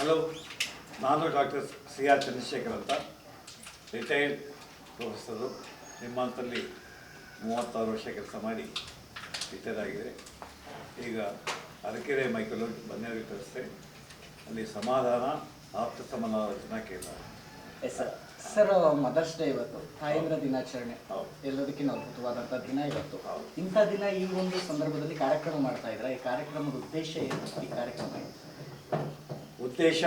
Hello ನಾನು doctor C R Chandrashekhar ಅಂತ retired professor ನಿಮ್ಮಂತಲ್ಲಿ ಮೂವತ್ತಾರು ವರ್ಷ ಕೆಲಸ ಮಾಡಿ ರಿಟೈರ್ ಆಗಿದೆ ಈಗ ಅರಕೆರೆ ಮೈಕಲೋಗಿ ಬನ್ನೇರಿ ಸಂಸ್ಥೆ ಅಲ್ಲಿ ಸಮಾಧಾನ ಆಪ್ತ ಸಮಾನ ಕೇಂದ್ರ. Yes sir sir mother's day ಇವತ್ತು. ತಾಯಂದ್ರ ದಿನಾಚರಣೆ. ಎಲ್ಲದಕ್ಕಿಂತ ಅದ್ಭುತವಾದಂಥ ದಿನ ಇವತ್ತು. ಇಂಥ ದಿನ ಈ ಒಂದು ಸಂದರ್ಭದಲ್ಲಿ ಕಾರ್ಯಕ್ರಮ ಮಾಡ್ತಾ ಇದ್ರೆ. ಈ ಕಾರ್ಯಕ್ರಮದ ಉದ್ದೇಶ ಏನು? ಈ ಕಾರ್ಯಕ್ರಮ? ಉದ್ದೇಶ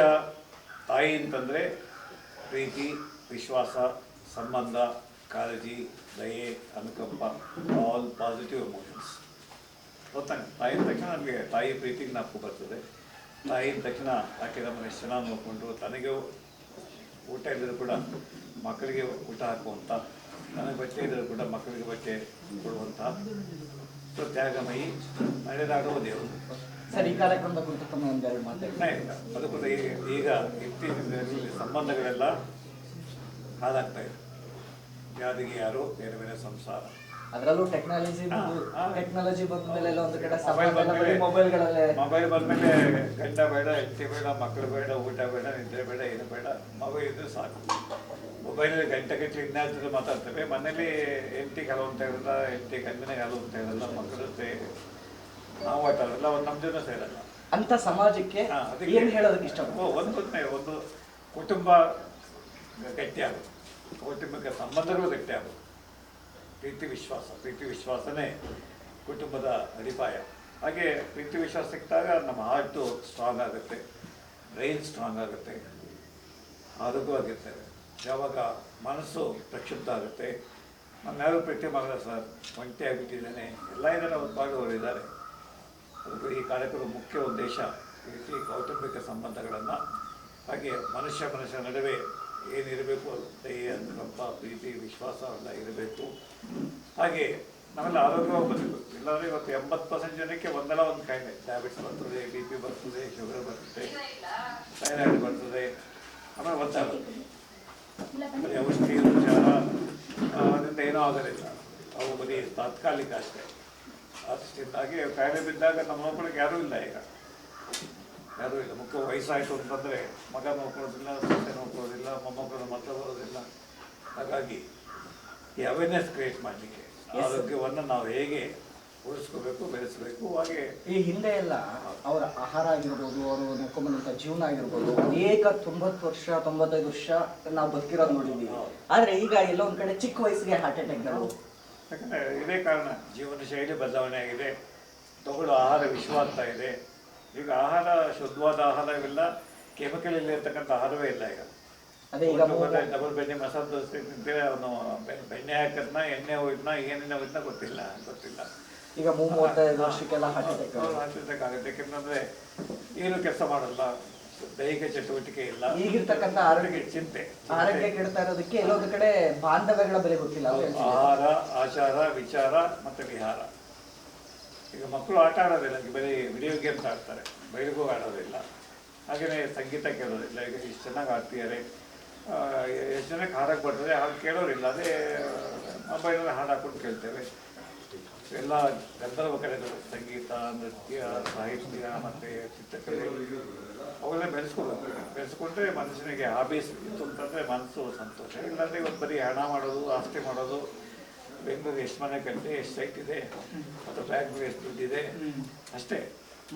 ತಾಯಿ ಅಂತಂದರೆ ಪ್ರೀತಿ, ವಿಶ್ವಾಸ, ಸಂಬಂಧ, ಕಾಳಜಿ, ದಯೆ, ಅನುಕಂಪ ಆಲ್ ಪಾಸಿಟಿವ್ ಎಮೋಷನ್ಸ್ ಗೊತ್ತಾಗ ತಾಯಿ ತಕ್ಷಣ ನಮಗೆ ತಾಯಿ ಪ್ರೀತಿ ಜ್ಞಾಪಕ ಬರ್ತದೆ. ತಾಯಿ ತಕ್ಷಣ ಆಕೆ ನಮ್ಮನ್ನು ಚೆನ್ನಾಗಿ ನೋಡಿಕೊಂಡು ತನಗೆ ಊಟ ಇದ್ದರೂ ಕೂಡ ಮಕ್ಕಳಿಗೆ ಊಟ ಹಾಕುವಂಥ ನನಗೆ ಬಟ್ಟೆ ಇದ್ದರೂ ಕೂಡ ಮಕ್ಕಳಿಗೆ ಬಟ್ಟೆ ಕೊಡುವಂಥ ತ್ಯಾಗಮಯಿ ನಡೆದಾಡುವ ದೇವರು. ಸರ್ ಈ ಕಾರ್ಯಕ್ರಮದ ಕುರಿತು ತಮ್ಮ ಒಂದೆರಡು ಮಾತಾಡಿ ಇಲ್ಲ, ಇಲ್ಲ. ಅದು ಕೂಡ ಈಗ- ಇತ್ತೀಚಿನ ದಿನಗಳಲ್ಲಿ ಸಂಬಂಧಗಳೆಲ್ಲ ಹಾಳಾಗ್ತಾ ಇದೆ. ಯಾರಿಗೆ ಯಾರು ಬೇರೆ ಬೇರೆ ಸಂಸಾರ. ಅದರಲ್ಲೂ ಟೆಕ್ನಾಲಜಿ. ಟೆಕ್ನಾಲಜಿ ಬಂದ ಮೇಲೆ ಎಲ್ಲ ಒಂದು ಕಡೆ ಮೊಬೈಲ್ಗಳಲ್ಲೇ ಮೊಬೈಲ್ ಬಂದ್ಮೇಲೆ ಗಂಡ ಬೇಡ ಹೆಂಡತಿ ಬೇಡ ಮಕ್ಕಳು ಬೇಡ ಊಟ ಬೇಡ ನಿದ್ರೆ ಬೇಡ ಏನು ಬೇಡ. ಮೊಬೈಲ್ ಇದ್ರೆ ಸಾಕು. ಮೊಬೈಲ್ ಗಂಟೆ ಗಂಟೆ ಇನ್ನಾದ್ರೂ ಮಾತಾಡ್ತೇವೆ ಮನೇಲಿ ಹೆಂಡತಿ ಹಲವು ಅಂತ ಹೇಳಲ್ಲ ಹೆಂಡತಿ ಗಂಡನಿಗೆ ಹಲವು ಅಂತ ಹೇಳಲ್ಲ ಮಕ್ಕಳ ಜೊತೆ ಒಂದು ನಮ್ಮ ಜನ ಸೇರಲ್ಲ ಅಂತ ಸಮಾಜಕ್ಕೆ ಏನು ಹೇಳೋದಕ್ಕೆ ಇಷ್ಟ ಒಂದು ಒಂದು ಕುಟುಂಬ ಗಟ್ಟಿಯಾಗೋದು ಕುಟುಂಬಕ್ಕೆ ಸಂಬಂಧಗಳು ಗಟ್ಟಿಯಾಗೋದು ಪ್ರೀತಿ ವಿಶ್ವಾಸ ಪ್ರೀತಿ ವಿಶ್ವಾಸನೇ ಕುಟುಂಬದ ಅಡಿಪಾಯ. ಹಾಗೆ ಪ್ರೀತಿ ವಿಶ್ವಾಸ ಸಿಕ್ಕಿದಾಗ ನಮ್ಮ ಹಾರ್ಟು ಸ್ಟ್ರಾಂಗ್ ಆಗುತ್ತೆ ಬ್ರೈನ್ ಸ್ಟ್ರಾಂಗ್ ಆಗುತ್ತೆ ಆರೋಗ್ಯವಾಗಿರ್ತೇವೆ ಯಾವಾಗ ಮನಸ್ಸು ಪ್ರಕ್ಷುಬ್ಧ ಆಗುತ್ತೆ. ನಮ್ಮ ಯಾರು ಪ್ರೀತಿ ಮಾಡಲ್ಲ ಸರ್ ಒಂಟಿ ಆಗಿಬಿಟ್ಟಿದ್ದೇನೆ ಎಲ್ಲ ಇದ್ದಾರೆ ಒಂದು ಇದ್ದಾರೆ. ಈ ಕಾರ್ಯಕ್ರಮದ ಮುಖ್ಯ ಉದ್ದೇಶ ಈ ಕೌಟುಂಬಿಕ ಸಂಬಂಧಗಳನ್ನು ಹಾಗೆ ಮನುಷ್ಯ ಮನುಷ್ಯ ನಡುವೆ ಏನಿರಬೇಕು ಅನುಕಂಪ, ಪ್ರೀತಿ, ವಿಶ್ವಾಸ ಎಲ್ಲ ಇರಬೇಕು. ಹಾಗೆ ನಾವೆಲ್ಲ ಆರೋಗ್ಯವಾಗಿ ಬರಬೇಕು ಇಲ್ಲಾಂದರೆ ಇವತ್ತು ಎಂಬತ್ತು ಪರ್ಸೆಂಟ್ ಜನಕ್ಕೆ ಒಂದಲ್ಲ ಒಂದು ಕಾಯಿಲೆ ಡಯಾಬಿಟಿಸ್ ಬರ್ತದೆ ಬಿ ಪಿ ಬರ್ತದೆ ಶುಗರ್ ಬರ್ತದೆ ಥೈರಾಯ್ಡ್ ಬರ್ತದೆ. ಆಮೇಲೆ ಗೊತ್ತಾಗುತ್ತೆ. ಬರೀ ಔಷಧಿ ಉಪಚಾರ ಅದರಿಂದ ಏನೂ ಆಗೋದಿಲ್ಲ. ಅವು ಬರೀ ತಾತ್ಕಾಲಿಕ ಅಷ್ಟೇ. ಅದರಿಂದಾಗಿ ಕಾಯಿಲೆ ಬಿದ್ದಾಗ ನಮ್ಮ ನೋಡ್ಕೊಳ್ಳೋಕೆ ಯಾರೂ ಇಲ್ಲ ಈಗ. ಯಾರೂ ಇಲ್ಲ. ಮುಖ್ಯ ವಯಸ್ಸಾಯಿತು ಅಂತಂದರೆ ಮಗ ನೋಡ್ಕೊಳ್ಳೋದಿಲ್ಲ ಸೊಸೆ ನೋಡ್ಕೊಳ್ಳೋದಿಲ್ಲ ಮೊಮ್ಮಕ್ಕಳು ಮಕ್ಕಳು ಬರೋದಿಲ್ಲ. ಹಾಗಾಗಿ ಈ ಅವೇರ್ನೆಸ್ ಕ್ರಿಯೇಟ್ ಮಾಡಲಿಕ್ಕೆ ಆರೋಗ್ಯವನ್ನು ನಾವು ಹೇಗೆ ಉಳಿಸ್ಕೋಬೇಕು ಬೆಳೆಸಬೇಕು ಹಾಗೆ ಈ ಹಿಂದೆ ಎಲ್ಲ ಅವರ ಆಹಾರ ಆಗಿರ್ಬೋದು ಅವರು ನೋಡ್ಕೊಂಬಂದಂತ ಜೀವನ ಆಗಿರ್ಬೋದು ಅನೇಕ ತೊಂಬತ್ತು ವರ್ಷ ತೊಂಬತ್ತೈದು ವರ್ಷ ನಾವು ಬದುಕಿರೋದು ನೋಡಿದ್ದೀವಿ. ಆದರೆ ಈಗ ಎಲ್ಲೊಂದು ಒಂದ್ ಕಡೆ ಚಿಕ್ಕ ವಯಸ್ಸಿಗೆ ಹಾರ್ಟ್ ಅಟ್ಯಾಕ್ಗಳು ಯಾಕಂದರೆ ಇದೇ ಕಾರಣ. ಜೀವನ ಶೈಲಿ ಬದಲಾವಣೆ ಆಗಿದೆ. ತಗೊಳ್ಳೋ ಆಹಾರ ವಿಷವಾಗ್ತ ಇದೆ. ಈಗ ಆಹಾರ ಶುದ್ಧವಾದ ಆಹಾರವಿಲ್ಲ ಕೆಮಿಕಲ್ ಇಲ್ಲಿರ್ತಕ್ಕಂಥ ಆಹಾರವೇ ಇಲ್ಲ ಈಗ. ಅದೇ ಈಗ ಡಬಲ್ ಬೆಣ್ಣೆ ಮಸಾಲೆ ದೋಸೆ ತಿಂತೇವೆ ಅವನು ಬೆ- ಬೆಣ್ಣೆ ಹಾಕದ್ನ ಎಣ್ಣೆ ಹೋಯ್ತನ ಏನೇನೋ ಹೋಯ್ತನ ಗೊತ್ತಿಲ್ಲ ಗೊತ್ತಿಲ್ಲ. ಈಗ ಮೂವತ್ತೈದು ವರ್ಷಕ್ಕೆಲ್ಲ ಅಟ್ಯಾಕ್ ಅವ್ರು ಏನು ಕೆಲಸ ಮಾಡಲ್ಲ. ದೈಹಿಕ ಚಟುವಟಿಕೆ ಇಲ್ಲ. ಈಗಿರ್ತಕ್ಕಂಥ ಆರೋಗ್ಯ ಚಿಂತೆ. ಆರೋಗ್ಯ ಕೆಡ್ತಾ ಇರೋದಕ್ಕೆ ಎಲ್ಲೊಂದು ಕಡೆ ಬಾಂಧವ್ಯಗಳ ಬೆಲೆ ಗೊತ್ತಿಲ್ಲ ಆಹಾರ ಆಚಾರ ವಿಚಾರ ಮತ್ತು ವಿಹಾರ. ಈಗ ಮಕ್ಕಳು ಆಟ ಆಡೋದಿಲ್ಲ ಬರೀ ವಿಡಿಯೋ ಗೇಮ್ಸ್ ಆಡ್ತಾರೆ. ಬಯಲಿಗೂ ಆಡೋದಿಲ್ಲ. ಹಾಗೆಯೇ ಸಂಗೀತ ಕೇಳೋದಿಲ್ಲ. ಈಗ ಇಷ್ಟು ಚೆನ್ನಾಗಿ ಆಡ್ತಿದ್ದಾರೆ ಎಷ್ಟು ಜನಕ್ಕೆ ಹಾಡಕ್ಕೆ ಬರ್ತದೆ ಹಾಡು ಕೇಳೋರಿಲ್ಲ. ಅದೇ ಮೊಬೈಲಲ್ಲಿ ಹಾಡು ಹಾಕ್ಕೊಂಡು ಕೇಳ್ತೇವೆ. ಎಲ್ಲ ಗಂಧರ್ವ ಕಡೆಗಳು ಸಂಗೀತ ನೃತ್ಯ ಸಾಹಿತ್ಯ ಮತ್ತು ಚಿತ್ರಕಲೆ. ಅವೆಲ್ಲ ಬೆಳೆಸ್ಕೊಳ್ಬೇಕು ಬೆಳೆಸ್ಕೊಂಡ್ರೆ ಮನುಷ್ಯನಿಗೆ ಹಾಬೀಸ್ ಇತ್ತು ಅಂತಂದರೆ ಮನಸ್ಸು ಸಂತೋಷ. ಇಲ್ಲಾಂದರೆ ಇವತ್ತು ಬರೀ ಹಣ ಮಾಡೋದು ಆಸ್ತಿ ಮಾಡೋದು ಬೆಂಗಳೂರು ಎಷ್ಟು ಮನೆ ಕಟ್ಟಿದೆ ಎಷ್ಟು ಸೈಟ್ ಇದೆ ಮತ್ತು ಬ್ಯಾಂಕ್ಗೆ ಎಷ್ಟು ದುಡ್ಡಿದೆ ಅಷ್ಟೇ.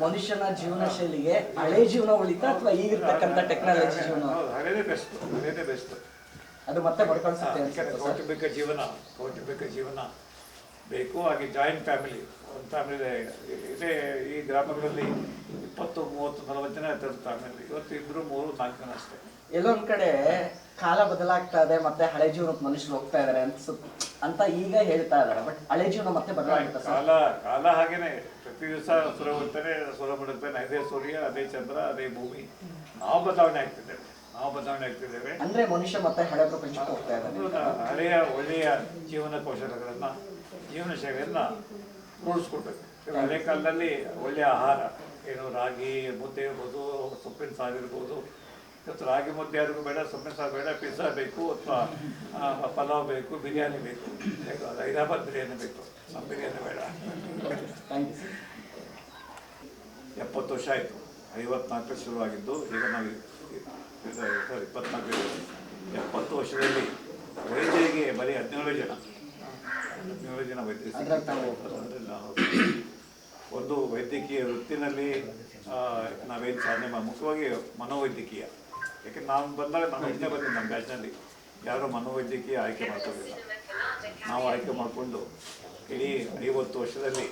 ಮನುಷ್ಯನ ಜೀವನ ಶೈಲಿಗೆ ಹಳೆ ಜೀವನ ಉಳಿತ ಅಥವಾ ಈಗಿರ್ತಕ್ಕಂಥ ಟೆಕ್ನಾಲಜಿ ಜೀವನ? ಹಳೇದೇ ಬೆಸ್ಟ್ ಹಳೇದೇ ಬೆಸ್ಟ್ ಅದು ಮತ್ತೆ ಸರ್? ಕೌಟುಂಬಿಕ ಜೀವನ ಕೌಟುಂಬಿಕ ಜೀವನ. ಬೇಕು ಹಾಗೆ ಜಾಯಿಂಟ್ ಫ್ಯಾಮಿಲಿ ಒಂದು ಫ್ಯಾಮಿಲಿ ಇದೇ. ಈ ಗ್ರಾಮಗಳಲ್ಲಿ ಇಪ್ಪತ್ತು ಮೂವತ್ತು ನಲವತ್ತು ಜನ ಇರ್ತಾರೆ ಫ್ಯಾಮಿಲಿ ಇವತ್ತು ಇಬ್ಬರು ಮೂರು ನಾಲ್ಕು ಜನ ಅಷ್ಟೇ. ಎಲ್ಲೊಂದು ಕಡೆ ಕಾಲ ಬದಲಾಗ್ತಾ ಇದೆ ಮತ್ತೆ ಹಳೆ ಜೀವನಕ್ಕೆ ಮನುಷ್ಯರು ಹೋಗ್ತಾ ಇದಾರೆ ಅನ್ಸು ಅಂತ ಈಗ ಹೇಳ್ತಾ ಇದ್ದಾರೆ ಬಟ್ ಹಳೆ ಜೀವನ ಮತ್ತೆ ಬದಲಾಗುತ್ತೆ ಕಾಲ ಕಾಲ ಹಾಗೇನೆ. ಪ್ರತಿ ದಿವಸ ಸುರ ಬರ್ತಾನೆ ಸುರ ಬಿಡುತ್ತಾನೆ ಅದೇ ಸೂರ್ಯ ಅದೇ ಚಂದ್ರ ಅದೇ ಭೂಮಿ. ನಾವು ಬದಲಾವಣೆ ಆಗ್ತಿದ್ದೇವೆ ನಾವು ಬದಲಾವಣೆ ಆಗ್ತಿದ್ದೇವೆ ಅಂದ್ರೆ ಮನುಷ್ಯ ಮತ್ತೆ ಹಳೆ ಪ್ರಪಂಚಕ್ಕೆ ಹೋಗ್ತಾ ಇದ್ದಾನೆ ಹಳೆಯ ಒಳ್ಳೆಯ ಜೀವನ ಕೌಶಲಗಳನ್ನ ಜೀವನ ಶೈಲಿಯನ್ನ ರೂಢಿಸ್ಕೊಡ್ಬೇಕು ಹಳೆ ಕಾಲದಲ್ಲಿ ಒಳ್ಳೆಯ ಆಹಾರ ಏನು ರಾಗಿ ಮುದ್ದೆ ಇರ್ಬೋದು ಸೊಪ್ಪಿನ ಸಾರು ಇರ್ಬೋದು. ಇವತ್ತು ರಾಗಿ ಮುದ್ದೆ ಯಾರಿಗೂ ಬೇಡ ಸೊಪ್ಪಿನ ಸಾರು ಬೇಡ ಪಿಜ್ಜಾ ಬೇಕು ಅಥವಾ ಪಲಾವ್ ಬೇಕು ಬಿರಿಯಾನಿ ಬೇಕು. ಹೈದರಾಬಾದ್ ಬಿರಿಯಾನಿ ಬೇಕು. ನಮ್ಮ ಬಿರಿಯಾನಿ ಬೇಡ. ಎಪ್ಪತ್ತು ವರ್ಷ ಆಯಿತು. ಐವತ್ನಾಲ್ಕು ಶುರುವಾಗಿದ್ದು ಈಗ ನಾವು ಇಪ್ಪತ್ನಾಲ್ಕು ಎಪ್ಪತ್ತು ವರ್ಷದಲ್ಲಿ ವೈದ್ಯರಿಗೆ ಬರೀ ಹದಿನೇಳು ಜನ ಹದಿನೇಳು ಜನ ವೈದ್ಯರು ಒಂದು ವೈದ್ಯಕೀಯ ವೃತ್ತಿನಲ್ಲಿ ನಾವೇನು ಸಾಧನೆ ಮಾಡಿ ಮುಖ್ಯವಾಗಿ ಮನೋವೈದ್ಯಕೀಯ. ಯಾಕೆ ನಾವು ಬಂದಾಗ ನಾವು ಹಿಂದೆ ಬಂದಿದ್ದು ನಮ್ಮ ಬ್ಯಾಚ್ನಲ್ಲಿ ಯಾರು ಮನೋವೈದ್ಯಕೀಯ ಆಯ್ಕೆ ಮಾಡ್ಕೋದಿಲ್ಲ ನಾವು ಆಯ್ಕೆ ಮಾಡಿಕೊಂಡು ಇಡೀ ಐವತ್ತು ವರ್ಷದಲ್ಲಿ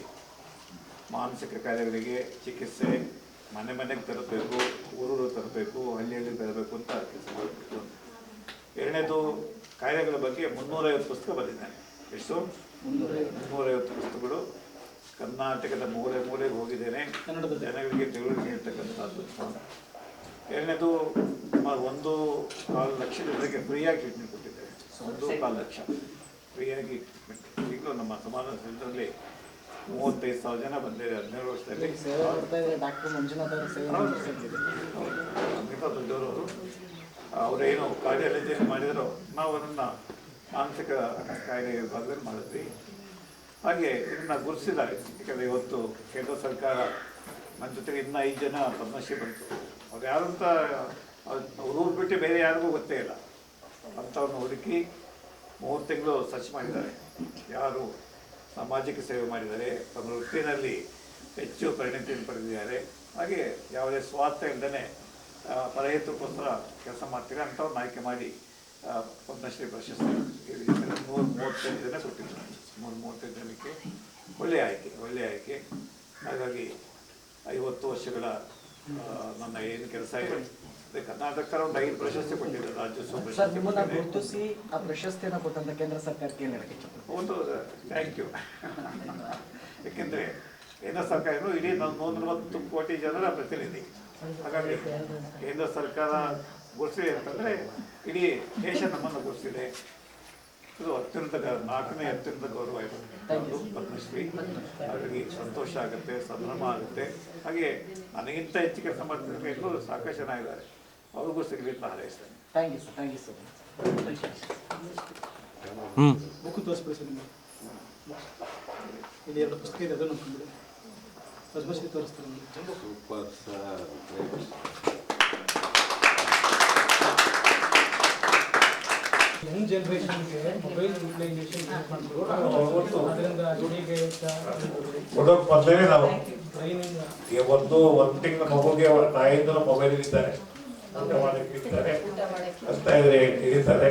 ಮಾನಸಿಕ ಕಾಯಿಲೆಗಳಿಗೆ ಚಿಕಿತ್ಸೆ ಮನೆ ಮನೆಗೆ ತರಬೇಕು ಊರೂರು ತರಬೇಕು ಹಳ್ಳಿ ಹಳ್ಳಿ ತರಬೇಕು ಅಂತ ಕೆಲಸ ಮಾಡಬೇಕು ಎರಡನೇದು ಕಾಯಿಲೆಗಳ ಬಗ್ಗೆ ಮುನ್ನೂರೈವತ್ತು ಪುಸ್ತಕ ಬರೆದಿದ್ದಾನೆ ಎಷ್ಟು? ಮುನ್ನೂರೈವತ್ತು ಪುಸ್ತಕಗಳು. ಕರ್ನಾಟಕದ ಮೂಲೆ ಮೂಲೆಗೆ ಹೋಗಿದ್ದೇನೆ. ಜನಗಳಿಗೆ ತಿಳುವಳಿಕೆ ಇರ್ತಕ್ಕಂಥದ್ದು. ಎರಡನೇದು ಸುಮಾರು ಒಂದು ಕಾಲು ಲಕ್ಷ ಜನರಿಗೆ ಫ್ರೀಯಾಗಿ ಟ್ರೀಟ್ಮೆಂಟ್ ಕೊಟ್ಟಿದ್ದೇವೆ ಒಂದು ಕಾಲು ಲಕ್ಷ. ಫ್ರೀಯಾಗಿ ಟ್ರೀಟ್ಮೆಂಟ್ ಈಗಲೂ ನಮ್ಮ ಸಮಾನ ಸೆಂಟರಲ್ಲಿ ಮೂವತ್ತೈದು ಸಾವಿರ ಜನ ಬಂದಿದೆ ಹದಿನೇಳು ವರ್ಷದಲ್ಲಿ. ಡಾಕ್ಟರ್ ಮಂಜುನಾಥ್ ಅವರ ಸೇವೆ ದೊಡ್ಡವರು ಅವರೇನು ಕಾರ್ಡಿಯಾಲಜಿ ಮಾಡಿದ್ರು. ನಾವು ಅದನ್ನು ಮಾನಸಿಕ ಕಾಯಿಲೆ ವಿಭಾಗದಲ್ಲಿ ಮಾಡಿದ್ವಿ. ಹಾಗೆ ಇದನ್ನ ಗುರುತಿಸಿದ್ದಾರೆ. ಯಾಕಂದರೆ ಇವತ್ತು ಕೇಂದ್ರ ಸರ್ಕಾರ ನನ್ನ ಜೊತೆಗೆ ಇನ್ನೂ ಐದು ಜನ ಪದ್ಮಶ್ರೀ ಬಂತು ಅವ್ರು ಯಾರು ಅಂತ ಅವ್ರು ಊರು ಬಿಟ್ಟು ಬೇರೆ ಯಾರಿಗೂ ಗೊತ್ತೇ ಇಲ್ಲ. ಅಂಥವ್ರನ್ನ ಹುಡುಕಿ ಮೂರು ತಿಂಗಳು ಸರ್ಚ್ ಮಾಡಿದ್ದಾರೆ. ಯಾರು ಸಾಮಾಜಿಕ ಸೇವೆ ಮಾಡಿದ್ದಾರೆ ತಮ್ಮ ವೃತ್ತಿಯಲ್ಲಿ ಹೆಚ್ಚು ಪರಿಣತಿಯನ್ನು ಪಡೆದಿದ್ದಾರೆ. ಹಾಗೆ ಯಾವುದೇ ಸ್ವಾರ್ಥ ಇಲ್ಲದೇ ಪರಹಿತಕ್ಕೋಸ್ಕರ ಕೆಲಸ ಮಾಡ್ತಾರೆ ಅಂಥವ್ರನ್ನ ಆಯ್ಕೆ ಮಾಡಿ ಪದ್ಮಶ್ರೀ ಪ್ರಶಸ್ತಿ ಮೂರು ಮೂವತ್ತೈದು ಜನ ಕೊಟ್ಟಿದ್ದರು. ಮೂರು ಮೂವತ್ತೈದು ಜನಕ್ಕೆ ಒಳ್ಳೆಯ ಆಯ್ಕೆ ಒಳ್ಳೆಯ ಆಯ್ಕೆ. ಹಾಗಾಗಿ ಐವತ್ತು ವರ್ಷಗಳ ನನ್ನ ಏನು ಕೆಲಸ ಇದೆ ಕರ್ನಾಟಕ ಒಂದು ಐದು ಪ್ರಶಸ್ತಿ ಕೊಟ್ಟಿದ್ದಾರೆ ರಾಜ್ಯೋತ್ಸವ ಸರ್ ನಿಮ್ಮನ್ನ ಕೊಟ್ಟಿದೆ. ಗುರುತಿಸಿ ಆ ಪ್ರಶಸ್ತಿಯನ್ನು ಕೊಟ್ಟಂತ ಕೇಂದ್ರ ಸರ್ಕಾರಕ್ಕೆ ಏನು ಹೇಳಕ್ಕೆ ಇಷ್ಟಪಡ್ತೀರಾ? ಒಂದು ಥ್ಯಾಂಕ್ ಯು ಏಕೆಂದರೆ ಕೇಂದ್ರ ಸರ್ಕಾರ ಇಡೀ ನಮ್ಮ ನೂರ ನಲವತ್ತು ಕೋಟಿ ಜನರ ಪ್ರತಿನಿಧಿ. ಹಾಗಾಗಿ ಕೇಂದ್ರ ಸರ್ಕಾರ ಗುರುಸಿದೆ ಅಂತಂದರೆ ಇಡೀ ದೇಶ ನಮ್ಮನ್ನು ಗುರುತಿಸಿದೆ. ಇದು ಅತ್ಯಂತ ಗ- ನಾಲ್ಕನೇ ಅತ್ಯಂತ ಗೌರವ ಇದು ಪದ್ಮಶ್ರೀ. ಹಾಗಾಗಿ ಸಂತೋಷ ಆಗುತ್ತೆ ಸಂಭ್ರಮ ಆಗುತ್ತೆ. ಹಾಗೆ ನನಗಿಂತ ಹೆಚ್ಚಿಗೆ ಮಾಡ್ತಿದ್ರೆ ಸಾಕಷ್ಟು ಜನ ಇದ್ದಾರೆ. ಅವ್ರಿಗೂ ಸಿಗಲಿ ಅಂತ ಹಾರೈಸ್ತೇನೆ thank you sir thank you sir book ತೋರಿಸ್ಬಿಡಿ sir ನಿಮಗೆ. ಇಲ್ಲಿ ಎರಡು ಪುಸ್ತಕ ಇದೆ ಅದನ್ನು ನೋಡ್ಕೊಂಡ್ಬಿಡಿ ಪದ್ಮಶ್ರೀ ತೋರಿಸ್ತಾರೆ ನಿಮಗೆ. ಸೂಪರ್ ಸರ್ ಯಂಗ್ ಜನರೇಷನ್ಗೆ ಮೊಬೈಲ್ ಯುಟಿಲೈಸೇಷನ್ ಮಾಡ್ಕೊಂಡು ಅದರಿಂದ ಕೊಡೋಕೆ ಮೊದಲೇ ನಾವು. ಟ್ರೈನಿಂಗ್ ಈಗ ಒಂದು ಒಂದು ತಿಂಗಳ ಮಗುಗೆ ಮೊಬೈಲ್ ಇರ್ತಾರೆ ಊಟ ಮಾಡಕ್ಕೆ ಇರ್ತಾರೆ ಹಸ್ತಾ ಇದ್ರೆ ಇರ್ತಾರೆ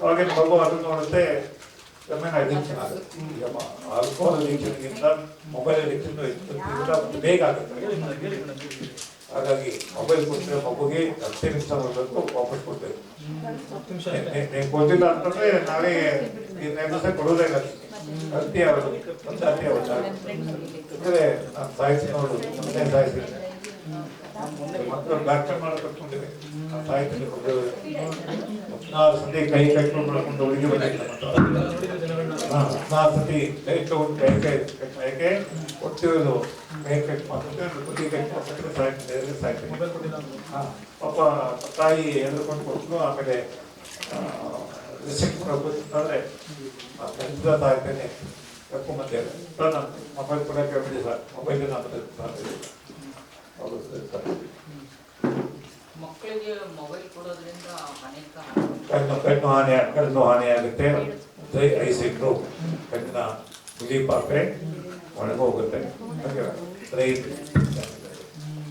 ಅವಾಗ ಮಗು ಅದನ್ನ ನೋಡುತ್ತೆ ಕ್ರಮೇಣ ಅಡಿಕ್ಷನ್ ಆಗುತ್ತೆ ಆಲ್ಕೋಹಾಲ್ ಅಡಿಕ್ಷನ್ಗಿಂತ ಮೊಬೈಲ್ ಅಡಿಕ್ಷನ್ ಬೇಗ ಆಗುತ್ತೆ ಹಾಗಾಗಿ ಮೊಬೈಲ್ ಕೊಟ್ಟರೆ ಮಗುಗೆ ಹತ್ತೇ ನಿಮಿಷ ಬರಬೇಕು ವಾಪಸ್ ಕೊಡ್ಬೇಕು ನೀವು ಕೊಟ್ಟಿಲ್ಲ ಅಂತಂದ್ರೆ ನಾವೇ ದಿವಸ ಕೊಡೋದೇ ಇಲ್ಲ ಅತಿ ಅವರು ಒಂದು ಅತಿ ಅವರು ಅಂದ್ರೆ ನಾನು ಸಾಯಿಸಿ ನೋಡು ಸಾಯಿಸಿ ಹದಿನಾರು ಸತಿ ಕೈ ಕಟ್ಕೊಂಡು ಮಾಡ್ಕೊಂಡು ಹುಡುಗಿ ಜನಗಳನ್ನ ಹದಿನಾರು ಸತಿ ಕೈ ತಗೊಂಡು ಕೈ ಕೈ ಕೈಗೆ ಕೊಟ್ಟಿರೋದು ಕೈ ಕಟ್ ಮಾಡ್ಕೊಂಡು ಕುದಿ ಕಟ್ ಪಾಪ ತಾಯಿ ಎಳ್ಕೊಂಡು ಕೊಟ್ಟು ಆಮೇಲೆ ರಿಸಿಪ್ಟ್ ಕೊಡ್ಬೇಕಂತಂದ್ರೆ ಖಂಡಿತ ತಾಯ್ತೇನೆ ಕರ್ಕೊಂಬಂದೆ ನಾನು ಮೊಬೈಲ್ ಕೂಡ ಕೇಳ್ಬಿಡಿ ಸರ್ ಮೊಬೈಲ್ ನಾನು ಹೌದು ಸರ್ ಸರ್. ಮಕ್ಕಳಿಗೆ ಮೊಬೈಲ್ ಕೊಡೋದ್ರಿಂದ ಅನೇಕ ಕಣ್ಣು ಕಣ್ಣು ಹಾನಿ ಕಣ್ಣು ಹಾನಿಯಾಗುತ್ತೆ ಆಗುತ್ತೆ ದೈ ಐಸಿಟ್ಟು ಕಣ್ಣಿನ ತುದಿ ಪಾಪೆ ಒಣಗೋಗುತ್ತೆ ದಯವಿಟ್ಟು